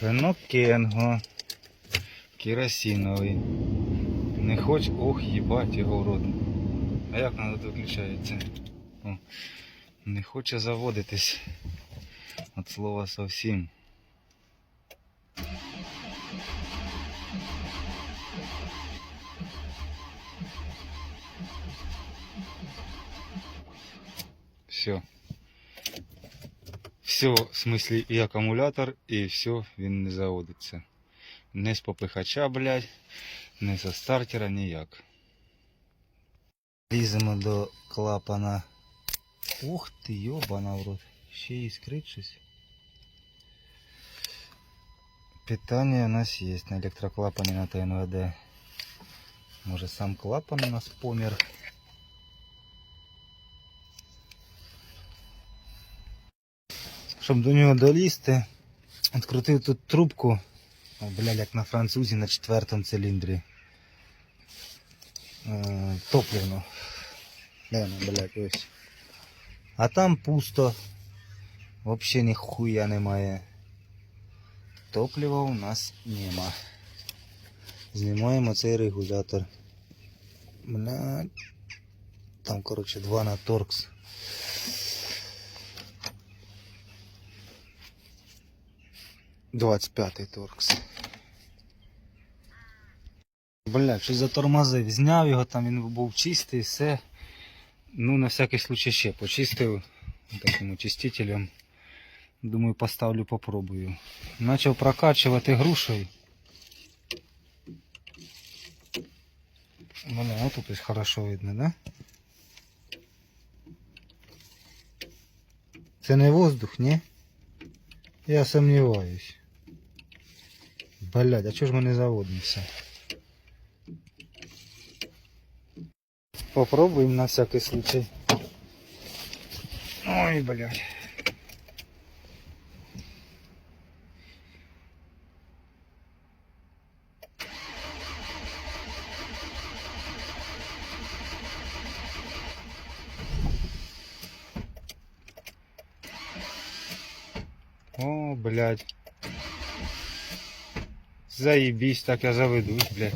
Рено Кенго. Керосиновий. Не хоч. Ох, їбать його рот. А як воно тут виключається? О, не хоче заводитись. От слова совсем. Все. Все, в смислі і акумулятор, і все, він не заводиться. Не з попихача, блядь, не зі стартера, ніяк. Ліземо до клапана. Ух ти, йобана в рот. Ще і скрить щось. Питання у нас є на електроклапані на ТНВД. Може сам клапан у нас помер. Щоб до нього долізти, відкрутив тут трубку, О, блядь, як на французі на четвертому циліндрі. Е, топливну. Де вона, блядь, ось. А там пусто. Вообще ніхуя немає. Топлива у нас нема. Знімаємо цей регулятор. Блядь. Там, коротше, два на торкс. Двадцять п'ятий торкс. Бля, щось затормозив. Зняв його, там він був чистий, все. Ну, на всякий случай ще почистив таким очистителем. Думаю, поставлю, попробую. Начав прокачувати грушею. Бля, вот тут ось хорошо видно, да? Це не воздух, ні? Я сомневаюсь. Блядь, а чого ж ми не заводимося? Попробуем на всякий случай. Ой, блядь. О, блядь. Заебись, так я заведусь, блядь.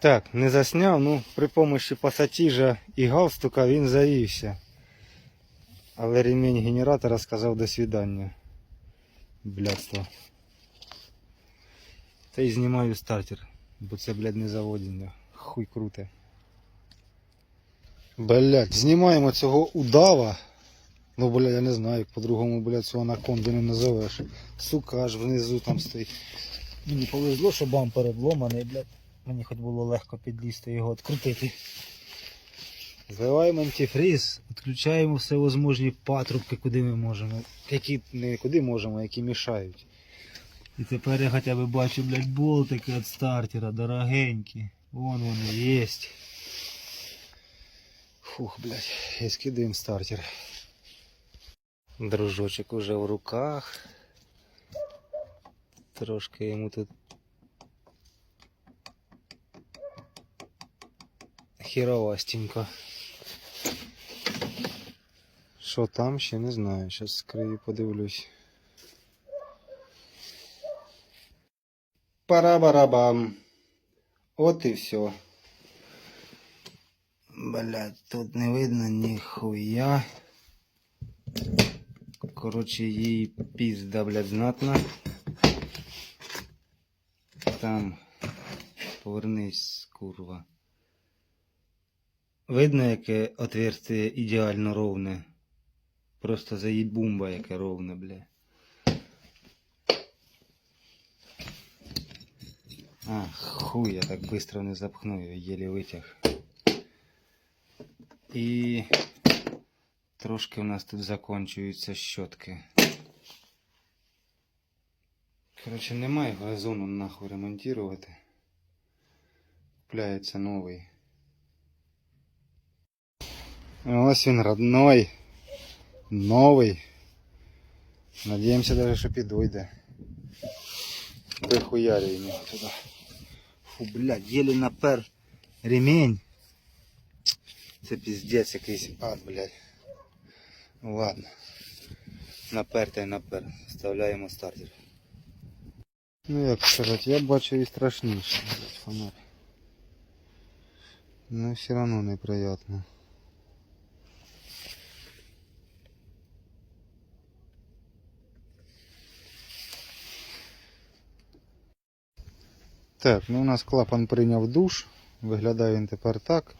Так, не засняв, ну при помощі пасатіжа і галстука він завівся. Але ремінь генератора сказав до свидання. Блядство. Та й знімаю стартер, бо це, блядь, не заводення. Хуй круте. Блядь, знімаємо цього удава. Ну, блядь, я не знаю, як по-другому, блядь, цього анаконди не назовеш. Сука, аж внизу там стоїть. Мені повезло, що бампер обломаний, блядь. Мені хоч було легко підлізти його відкрутити. Зливаємо антифріз, відключаємо всевозможні патрубки, куди ми можемо. Які не куди можемо, які мішають. І тепер я хоча б бачу, блядь, болтики від стартера, дорогенькі. Вон вони є. Фух, блядь, і скидаємо стартер. Дружочок уже в руках. Трошки йому тут херовастенько. Що там, ще не знаю. Зараз скрию, подивлюсь. Пара-барабам. От і все. Блять, тут не видно ніхуя. Короче, їй пізда, блядь, знатна. Там. Повернись, курва. Видно, яке отверстие ідеально ровне. Просто заїбумба, яке ровне, бля. А, хуй, я так быстро не запхну, я еле витяг. І трошки у нас тут закінчуються щотки. Коротше, немає газону нахуй ремонтувати. Купляється новий. Ось він родной. Новий. Надіємося даже, що підойде. Прихуярю йому туди. Фу, блядь, єлі напер ремень. Це піздець якийсь ад, блядь. Ну ладно. Напер та й напер. Вставляємо стартер. Ну як сказати, я бачу і страшніше. Фонарь. Ну все одно неприємно. Так, ну у нас клапан прийняв душ. Виглядає він тепер так.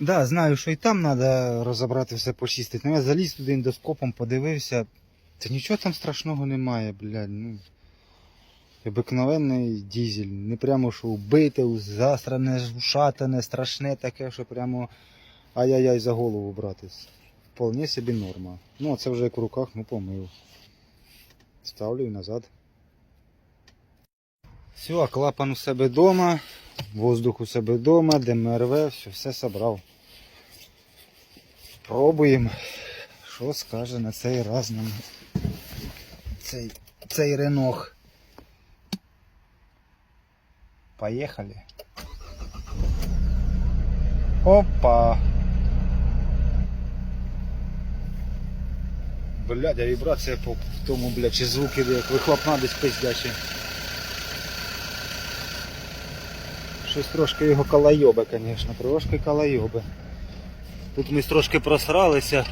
Да, знаю, що і там треба розібрати все почистити. Ну я заліз туди індоскопом, подивився. Та нічого там страшного немає, блядь. Ну, обикновенний дізель. Не прямо що вбите, засране, ушатане, страшне таке, що прямо ай-яй-яй за голову брати. Вполне собі норма. Ну, а це вже як в руках, ну помив. Ставлю і назад. Все, клапан у себе вдома, воздух у себе вдома, ДМРВ, все, все собрав. Пробуємо. Що скаже на цей раз нам цей, цей ренох. Поехали. Опа. Блядь, а вібрація по тому, блядь, чи звуки, як вихлопна десь пиздячі. Щось трошки його калайоби, звісно, трошки калайоби. Тут ми трошки просралися.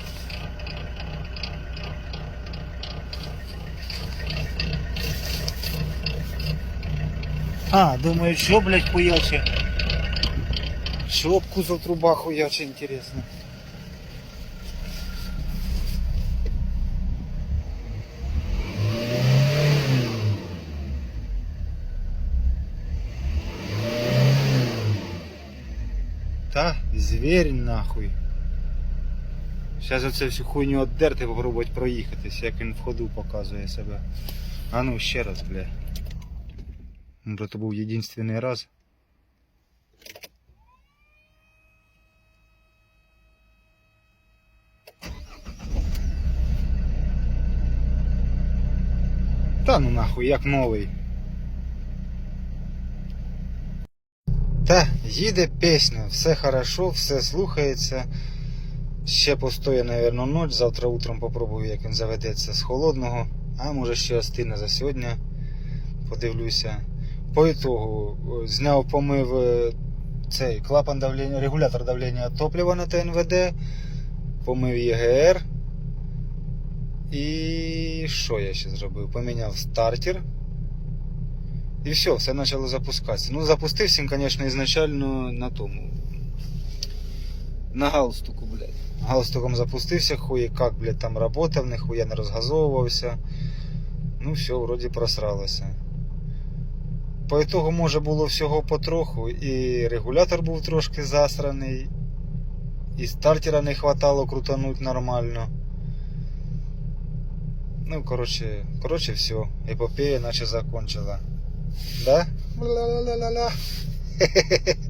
А, думаю, що, блядь, хуяче? Об кузов труба хуяче, интересно. Та, зверь нахуй. Зараз оце всю хуйню отдерти, попробувати проїхатись, як він в ходу показує себе. А ну ще раз, бля. Може то був єдинственний раз. Та ну нахуй, як новий. Та, їде пісня, все хорошо, все слухається. Ще постоє, наверное, ніч. Завтра утром попробую, як він заведеться з холодного. А може ще остине за сьогодні. Подивлюся. По ітогу зняв, помив е, цей клапан давлення, регулятор давлення топлива на ТНВД, помив ЄГР. І що я ще зробив? Поміняв стартер. І все, все почало запускатися. Ну, запустився, він, звісно, ізначально на тому. На галстуку, блядь. Галстуком запустився, хує как, блядь, там работав, ніхуя не розгазовувався. Ну, все, вроді просралося. По ітогу, може, було всього потроху, і регулятор був трошки засраний, і стартера не хватало крутануть нормально. Ну, коротше, коротше, все. Епопея наче закончила. Да? Ла-ла-ла-ла-ла.